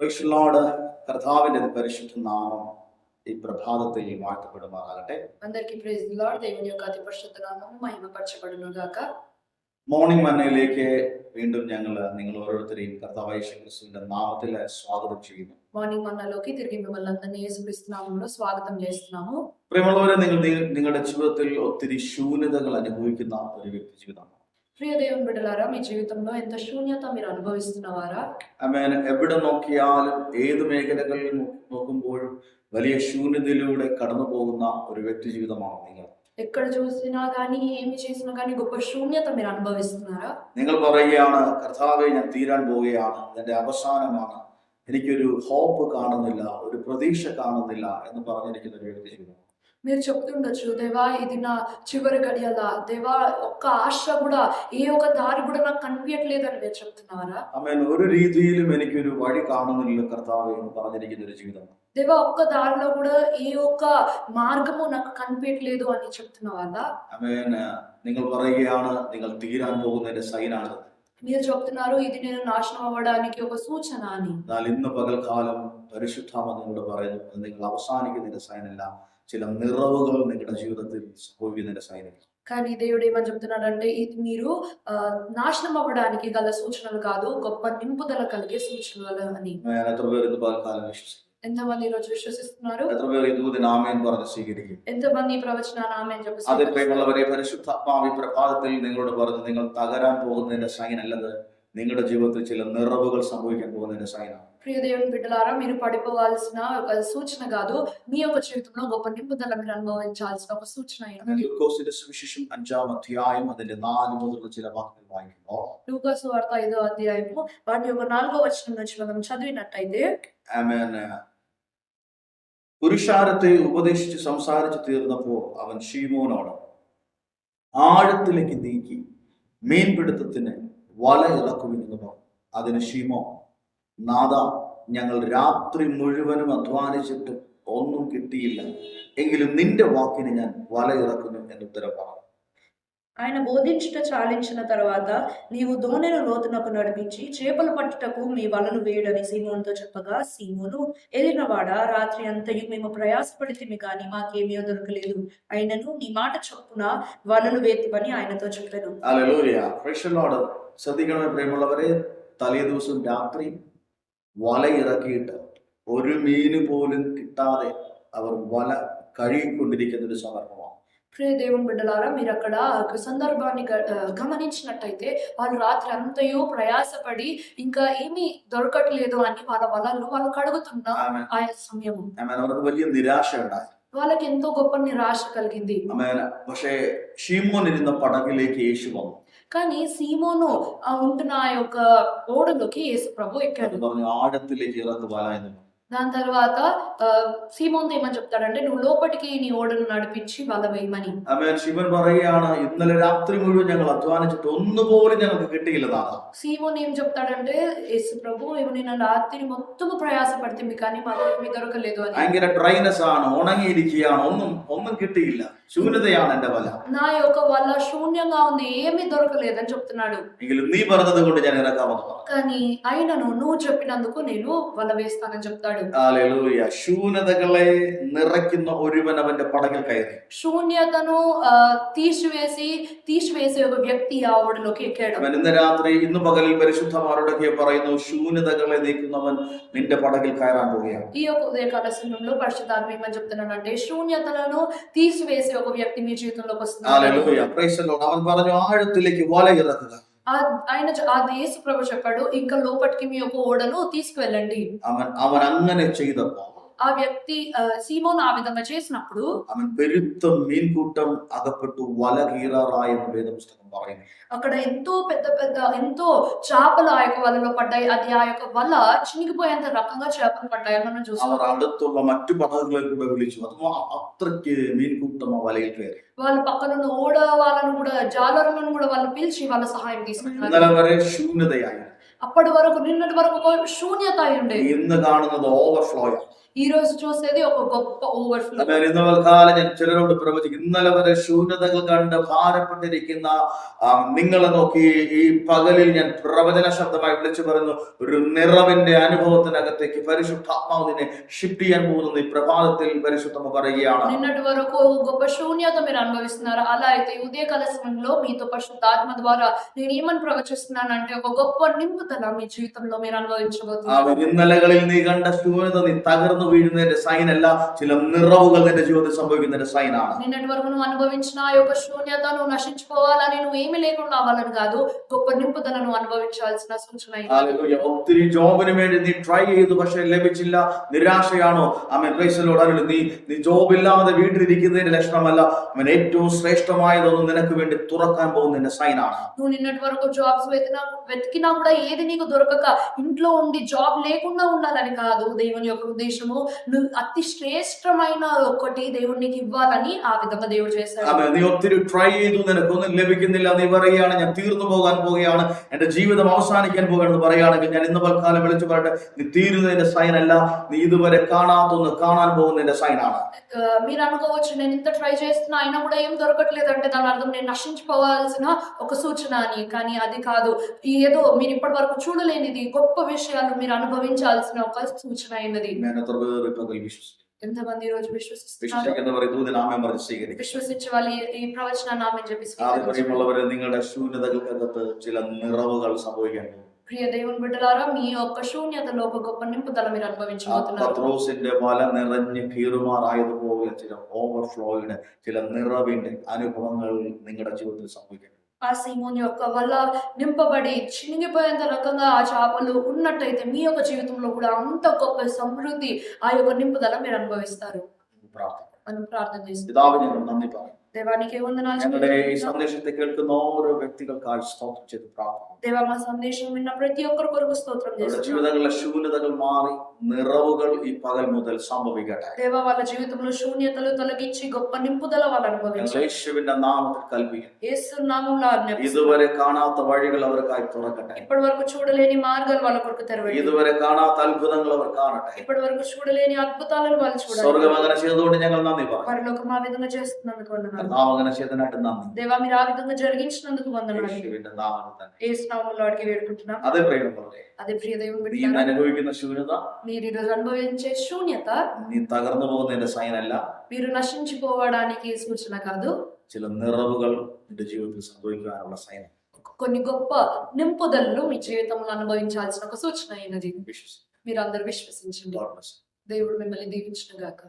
Praise the Lord. കർത്താവിന്റെ പരിശുദ്ധ നാമം ഈ പ്രഭാതത്തിൽ വാഴ്ത്തപ്പെടുമാറാകട്ടെ అందరికీ ప్రైజ్ లార్డ్ దేవుని యొక్క అతి పరిశుద్ధ నామము మహిమపరచబడును గాక മോർണിംഗ് മന്നയിലേക്ക് വീണ്ടും ഞങ്ങൾ നിങ്ങൾ ഓരോരുത്തരെയും കർത്താവ് യേശു ക്രിസ്തുവിന്റെ നാമത്തിൽ സ്വാഗതം ചെയ്യുന്നു మార్నింగ్ మన్నలోకి తిరిగి మిమ్మల్ని అందరినీ యేసుక్రీస్తు నామములో స్వాగతం చేస్తున్నాము പ്രിയമുള്ളവരെ നിങ്ങൾ നി- നിങ്ങളുടെ ജീവിതത്തിൽ ഒത്തിരി ശൂന്യതകൾ അനുഭവിക്കുന്ന ഒരു വ്യക്തി ജീവിതമാണ് ప్రియ దేవుని బిడ్డలారా మీ జీవితంలో ఎంత శూన్యత మీరు అనుభవిస్తున్నవారా അമേൻ എവിടെ നോക്കിയാലും ഏത് മേഖലകളിൽ നോ- നോക്കുമ്പോഴും വലിയ ശൂന്യതയിലൂടെ കടന്നു പോകുന്ന ഒരു വ്യക്തി ജീവിതമാണ് നിങ്ങൾ ఎక్కడ చూసినా కానీ ఏమి చేసినా కానీ గొప్ప శూన్యత మీరు అనుభవిస్తున్నారా നിങ്ങൾ പറയുകയാണ് കർത്താവെ ഞാൻ തീരാൻ പോവുകയാണ് ഇതിന്റെ അവസാനമാണ് എനിക്കൊരു ഹോപ്പ് കാണുന്നില്ല ഒരു പ്രതീക്ഷ കാണുന്നില്ല എന്ന് പറഞ്ഞിരിക്കുന്ന ഒരു വ്യക്തി ജീവിതം మీరు చెప్తుండొచ్చు దేవా ఇది నా చివరి గడియల దేవా ఒక్క ఆశ కూడా ఏ ఒక్క దారి కూడా నాకు కనిపించట్లేదు అని మీరు చెప్తున్నారా അമേൻ ഒരു രീതിയിലും എനിക്കൊരു വഴി കാണുന്നില്ല കർത്താവെ എന്ന് പറഞ്ഞിരിക്കുന്ന ഒരു ജീവിതം దేవా ఒక్క దారిలో కూడా ఏ ఒక్క మార్గము నాకు కనిపించట్లేదు అని చెప్తున్నావా അമേൻ നിങ്ങൾ പറയുകയാണ് നിങ്ങൾ തീരാൻ പോകുന്നതിന്റെ സൈനാണ് మీరు చెప్తున్నారు ఇది నేను నాశనం అవ్వడానికి ఒక సూచన అని എന്നാൽ ഇന്ന് പകൽക്കാലം പരിശുദ്ധാമ നിങ്ങളോട് പറയുന്നു അത് നിങ്ങൾ അവസാനിക്കുന്നതിന്റെ സൈനല്ല ചില നിറവുകൾ നിങ്ങളുടെ ജീവിതത്തിൽ സംഭവിക്കുന്നതിന്റെ സൈനാണ് కానీ దేవుడు ఏమని చెప్తున్నాడంటే ఇది మీరు ఆ, నాశనం అవ్వడానికి గల సూచనలు కాదు గొప్ప నింపుదల కలిగే సూచనలు అని ഞാൻ എത്ര പേർ ഇന്ന് പകൽക്കാലം വിശ്വസിക്കും ఎంతమంది ఈరోజు విశ్వసిస్తున్నారు എത്ര പേർ ഈ ദൂതിന് ആമേൻ പറഞ്ഞ് സ്വീകരിക്കും ఎంతమంది ఈ ప్రవచనాన్ని ఆమె చెప్పి അത് പ്രിയമുള്ളവരെ പരിശുദ്ധാത്മാവി പ്രഭാതത്തിൽ നിങ്ങളോട് പറഞ്ഞു നിങ്ങൾ തകരാൻ പോകുന്നതിന്റെ സൈൻ അല്ലത് നിങ്ങളുടെ ജീവിതത്തിൽ ചില നിറവുകൾ സംഭവിക്കാൻ പോകുന്നതിന്റെ സൈനാണ് ప్రియ దేవుని బిడ్డలారా మీరు పడిపోవాల్సిన ఒక సూచన కాదు మీ యొక్క జీవితంలో గొప్ప నింపుదల మీరు అనుభవించాల్సిన ఒక సూచన అయింది അങ്ങനെ ലൂക്കോസിന്റെ സുവിശേഷം അഞ്ചാം അധ്യായം അതിന്റെ നാല് മുതലുള്ള ചില വാക്കുകൾ വായിക്കുമ്പോൾ లూకాసు వార్త ఐదో అధ్యాయము వాటి యొక్క నాలుగో వచనం నుంచి మనం చదివినట్టయితే ആമേൻ പുരുഷാരത്തെ ഉപദേശിച്ച് സംസാരിച്ചു തീർന്നപ്പോൾ അവൻ ഷീമോനോട് ആഴത്തിലേക്ക് നീക്കി മീൻപിടുത്തത്തിന് വല ഇറക്കുമെന്ന് പറഞ്ഞു അതിന് ഷീമോ നാദ ഞങ്ങൾ രാത്രി മുഴുവനും അധ്വാനിച്ചിട്ട് ഒന്നും കിട്ടിയില്ല എങ്കിലും നിന്റെ വാക്കിന് ഞാൻ വല ഇറക്കുന്നു എന്ന് ഉത്തരം പറഞ്ഞു ఆయన బోధించుట చాలించిన తర్వాత నీవు దోణెను లోతునకు నడిపించి చేపలు పట్టుటకు మీ వలలు వేయడని సీమోనుతో చెప్పగా సీమోను ఎదినవాడ రాత్రి అంతయు మేము ప్రయాసపడితిమి కానీ మాకేమీ దొరకలేదు అయినను నీ మాట చొప్పున వలలు వేతివని ఆయనతో చెప్పాను അലലൂയ പ്രേക്ഷകരോട് ശ്രദ്ധിക്കണമേ പ്രിയമുള്ളവരെ തലേ ദിവസം രാത്രി വല ഇറക്കിയിട്ട് ഒരു മീന് പോലും കിട്ടാതെ അവർ വല കഴുകിക്കൊണ്ടിരിക്കുന്ന ഒരു സന്ദർഭമാണ് ప్రియ దేవుని బిడ్డలారా మీరు అక్కడ ఒక సందర్భాన్ని గ- ఆ, గమనించినట్టయితే వాళ్ళు రాత్రి అంతయు ప్రయాసపడి ఇంకా ఏమీ దొరకట్లేదు అని వాళ్ళ వలలు వాళ్ళు కడుగుతున్న ആമേൻ. ఆ సమయము ആമേൻ. അവർക്ക് വലിയ നിരാശ ഉണ്ടായി వాళ్ళకి ఎంతో గొప్ప నిరాశ కలిగింది അമേൻ പക്ഷേ ഷീമോൻ ഇരുന്ന പടകിലേക്ക് യേശു വന്നു కానీ సీమోను ఉంటున్న ఆ యొక్క ఓడలోకి యేసు ప్రభు ఎక్కాడు ఆడత్తులే జీవన బాలాయన ഇറക്ക് വല എന്ന് പറഞ്ഞു. దాని తర్వాత ఆ, సీమోన్ ఏమని చెప్తాడంటే నువ్వు లోపలికి నీ ఓడను నడిపించి వల వేయమని അമേൻ ശിവൻ പറയുകയാണ് ഇന്നലെ രാത്രി മുഴുവൻ ഞങ്ങൾ അധ്വാനിച്ചിട്ട് ഒന്നുപോലും ഞങ്ങൾക്ക് കിട്ടിയില്ലതാണ് సీమోన్ ఏం చెప్తాడంటే యేసు ప్రభు ఏమో నేను రాత్రి మొత్తం ప్రయాసపడుతుంది కానీ మాకు ఏమీ దొరకలేదు అని ഭയങ്കര ഡ്രൈനസ് ആണ് ഉണങ്ങിയിരിക്കുകയാണ് ഒന്നും ഒന്നും കിട്ടിയില്ല ശൂന്യതയാണ് എന്റെ വല నా యొక్క వల్ల శూన్యంగా ఉంది ఏమీ దొరకలేదని చెప్తున్నాడు എങ്കിലും നീ പറഞ്ഞത് കൊണ്ട് ഞാൻ ഇറക്കാമെന്ന് പറഞ്ഞു కానీ అయినను నువ్వు చెప్పినందుకు నేను వల వేస్తానని చెప్తాడు ശൂന്യതകളെ നിറയ്ക്കുന്ന ഒരുവൻ അവന്റെ പടങ്ങിൽ കയറി. ശൂന്യതനു തീശുവേസി തീശുവേസി ഒരു വ്യക്തി ആവോടൊക്കെ ഇന്ന് രാത്രി ഇന്ന് പകലിൽ പരിശുദ്ധമാരോടൊക്കെ പറയുന്നു ശൂന്യതകളെ നീക്കുന്നവൻ നിന്റെ പടകിൽ കയറാൻ പോവുകയാണ്. ഈ ഒക്കെ ഉദയ കടസ്യങ്ങളിൽ പരിശുദ്ധാത്മീ മഞ്ജപ്തനുണ്ട് ശൂന്യതലനു തീശുവേസി ഒരു വ്യക്തി മീ ജീവിതത്തിലൊക്കെ അവൻ പറഞ്ഞു ആഴത്തിലേക്ക് വല ഇറക്കുക ఆయన యేసు ప్రభు చెప్పాడు ఇంకా లోపటికి మీ యొక్క ఓడను తీసుకువెళ్ళండి. అవన్ అవన్ చేయదప్ప ఆ వ్యక్తి ఆ, సీమోను ఆ విధంగా చేసినప్పుడు അവൻ പെരുത്ത മീൻകൂട്ടം അകപ്പെട്ടു വല കീറാറായി എന്ന് വേദപുസ്തകം പറയുന്നു అక్కడ ఎంతో పెద్ద పెద్ద ఎంతో చేపలు ఆ యొక్క వలలో పడ్డాయి అది ఆ యొక్క వల చినిగిపోయేంత రకంగా చేపలు పడ్డాయి మనం അവർ చూస్తాం അടുത്തുള്ള മറ്റു പടകുകളെ കൂടെ വിളിച്ചു അത് അത്രയ്ക്ക് മീൻകൂട്ടം ആ വലയിൽ കയറി వాళ్ళ పక్కనున్న ఓడ వాళ్ళను కూడా జాలరులను కూడా వాళ్ళు పిలిచి వాళ్ళ సహాయం తీసుకున్నారు ഇന്നലെ വരെ ശൂന്യതയായി అప్పటి వరకు నిన్నటి వరకు ఒక శూన్యత అయి ఉండే ഇന്ന് കാണുന്നത് ഓവർഫ്ലോ ఈ రోజు చూసేది ఒక గొప్ప ఓవర్ఫ్లో ഞാൻ ഇന്ന് കാലം ഞാൻ ചിലരോട് പ്രവചിക്കും ഇന്നലെ വരെ ശൂന്യതകൾ കണ്ട് ഭാരപ്പെട്ടിരിക്കുന്ന ആ, നിങ്ങളെ നോക്കി ഈ പകലിൽ ഞാൻ പ്രവചന ശബ്ദമായി വിളിച്ചു പറയുന്നു ഒരു നിറവിന്റെ അനുഭവത്തിനകത്തേക്ക് പരിശുദ്ധാത്മാവ് നിന്നെ ഷിഫ്റ്റ് ചെയ്യാൻ പോകുന്നത് ഈ പ്രഭാതത്തിൽ പരിശുദ്ധമ പറയുകയാണ് నిన్నటి వరకు గొప్ప శూన్యత మీరు అనుభవిస్తున్నారు అలా అయితే ఈ ఉదయకాల సమయంలో మీతో పరిశుద్ధాత్మ ద్వారా నేను ఏమని ప్రవచిస్తున్నానంటే ఒక గొప్ప నింపుదల మీ జీవితంలో మీరు అనుభవించబోతున్నారు അവൻ ഇന്നലകളിൽ നീ കണ്ട ശൂന്യത നീ തകർന്നു വീഴുന്നതിന്റെ സൈൻ അല്ല ചില നിറവുകൾ നിന്റെ ജീവിതത്തിൽ സംഭവിക്കുന്നതിന്റെ സൈനാണ് నిన్నటి వరకు నువ్వు అనుభవించిన ఆ యొక్క శూన్యత నువ్వు నశించుకోవాలని నువ్వు ఏమీ లేకుండా అవ్వాలని కాదు గొప్ప నింపుదలను అనుభవించాల్సిన సూచన ఇది. ഹല്ലേലൂയ. ഒത്തിരി ജോബിന് വേണ്ടി നീ ട്രൈ ചെയ്തു പക്ഷെ ലഭിച്ചില്ല നിരാശയാണോ അമ്മൻ പ്രൈസലോട് നീ നീ ജോബ് ഇല്ലാതെ വീട്ടിലിരിക്കുന്നതിന്റെ ലക്ഷണമല്ല അവൻ ഏറ്റവും ശ്രേഷ്ഠമായതൊന്നും നിനക്ക് വേണ്ടി തുറക്കാൻ പോകുന്നതിന്റെ സൈനാണ് నువ్వు నిన్నటి వరకు జాబ్స్ వెతికినా వెతికినా కూడా ఏది నీకు దొరకక ఇంట్లో ఉండి జాబ్ లేకుండా ఉండాలని కాదు దేవుని యొక్క ఉద్దేశము నువ్వు అతి శ్రేష్టమైన ఒకటి దేవుడు నీకు ఇవ్వాలని ఆ విధంగా దేవుడు చేశాడు അമ്മ നീ ഒത്തിരി ട്രൈ ചെയ്തു നിനക്കൊന്നും ലഭിക്കുന്നില്ല നീ പറയുകയാണ് ഞാൻ തീർന്നു പോകാൻ പോവുകയാണ് എന്റെ ജീവിതം അവസാനിക്കാൻ പോകുകയാണെന്ന് പറയുകയാണെങ്കിൽ ഞാൻ ഇന്ന് പൽക്കാലം വിളിച്ചു പറയട്ടെ നീ തീരുന്നതിന്റെ സൈൻ അല്ല നീ ഇതുവരെ കാണാത്തൊന്ന് കാണാൻ പോകുന്നതിന്റെ സൈനാണ് ఆ, మీరు అనుకోవచ్చు నేను ఇంత ట్రై చేస్తున్నా అయినా కూడా ఏం దొరకట్లేదు అంటే దాని అర్థం నేను నశించుకోవాల్సిన ఒక సూచన అని కానీ అది కాదు ఏదో మీరు ఇప్పటి వరకు చూడలేనిది గొప్ప విషయాలు మీరు అనుభవించాల్సిన ఒక సూచన అయినది ഞാൻ എത്ര പേർ ഇപ്പൊ അതിൽ വിശ്വസിക്കും ఎంతమంది ఈ రోజు విశ్వసిస్తున్నారు വിശ്വസിക്കുന്നവർ ഇതിൽ ആമയം പറഞ്ഞ് സ്വീകരിക്കും విశ్వసించే వాళ్ళు ఈ- ఈ ప్రవచనాన్ని ఆమె చెప్పి ആദ്യ స్వీకరించారు. പ്രിയമുള്ളവരെ നിങ്ങളുടെ ശൂന്യതകൾക്കകത്ത് ചില നിറവുകൾ സംഭവിക്കാൻ പോകും ప్రియ దేవుని బిడ్డలారా మీ యొక్క శూన్యతలో ఒక గొప్ప నింపుదల మీరు ആ అనుభవించబోతున్నారు പത്രോസിന്റെ വല നിറഞ്ഞ് കീറുമാറായതുപോലെ ചില ഓവർഫ്ലോയുടെ ചില നിറവിന്റെ അനുഭവങ്ങൾ നിങ്ങളുടെ ജീവിതത്തിൽ സംഭവിക്കും ఆ సీమోన్ యొక్క వల్ల నింపబడి చినిగిపోయేంత రకంగా ఆ చేపలు ఉన్నట్టయితే మీ యొక్క జీవితంలో కూడా అంత గొప్ప సమృద్ధి ఆ యొక్క నింపుదల మీరు అనుభవిస్తారు. ప్రార్థన. చేస్తాం. പിതാവ് ഞങ്ങൾ നന്ദി പറയും దేవానికి వందనాలు ഞങ്ങളുടെ ഈ చెల్లిస్తున్నాం. സന്ദേശത്തെ കേൾക്കുന്ന ഓരോ വ്യക്തികൾക്കായി സ്തോത്രം ചെയ്ത് പ്രാർത്ഥന దేవా మా సందేశం విన్న ప్రతి ఒక్కరి కొరకు స్తోత్రం അവരുടെ చేస్తున్నాం ജീവിതങ്ങളിലെ ശൂന്യതകൾ മാറി നിറവുകൾ ഈ പകൽ മുതൽ സംഭവിക്കട്ടെ దేవా వాళ్ళ జీవితంలో శూన్యతలు తొలగించి గొప్ప నింపుదల వాళ్ళు ഞങ്ങൾ అనుభవించారు യേശുവിന്റെ നാമത്തിൽ കൽപ്പിക്കുന്നു యేసు నామంలో ఆజ్ఞాపిస్తున్నాం. ഇതുവരെ കാണാത്ത വഴികൾ അവർക്കായി തുറക്കട്ടെ ఇప్పటి వరకు చూడలేని మార్గాలు వాళ్ళ కొరకు తెరవండి ഇതുവരെ കാണാത്ത അത്ഭുതങ്ങൾ അവർ കാണട്ടെ ఇప్పటి వరకు చూడలేని అద్భుతాలను వాళ్ళు చూడాలి സ്വർഗം അങ്ങനെ ചെയ്തുകൊണ്ട് ഞങ്ങൾ നന്ദി പറയും పరలోకం ఆ విధంగా చేస్తున్నందుకు వందనాలు കർത്താവ് അങ്ങനെ ചെയ്തതിനായിട്ട് നന്ദി దేవా మీరు ఆ విధంగా జరిగించినందుకు వందనాలు യേശുവിന്റെ നാമത്തിൽ തന്നെ ఏ నామంలో అడిగి వేడుకుంటున్నాం അതേ പ്രിയമുള്ളവരെ అదే ప్రియ దేవుని നീ బిడ్డలారా, അനുഭവിക്കുന്ന ശൂന്യത మీరు ఈరోజు అనుభవించే శూన్యత നീ തകർന്നു പോകുന്നതിന്റെ സൈൻ അല്ല మీరు నశించిపోవడానికి సూచన కాదు ചില നിറവുകൾ നിന്റെ ജീവിതത്തിൽ സംഭവിക്കുവാനുള്ള സൈൻ కొన్ని గొప్ప నింపుదలను మీ జీవితంలో అనుభవించాల్సిన ఒక సూచన అయినది വിശ്വസിക്കും మీరు అందరూ విశ్వసించండి దేవుడు మిమ్మల్ని దీవించిన గాక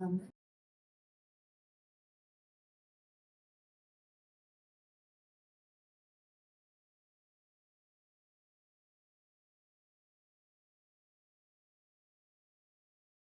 ఆమేన్.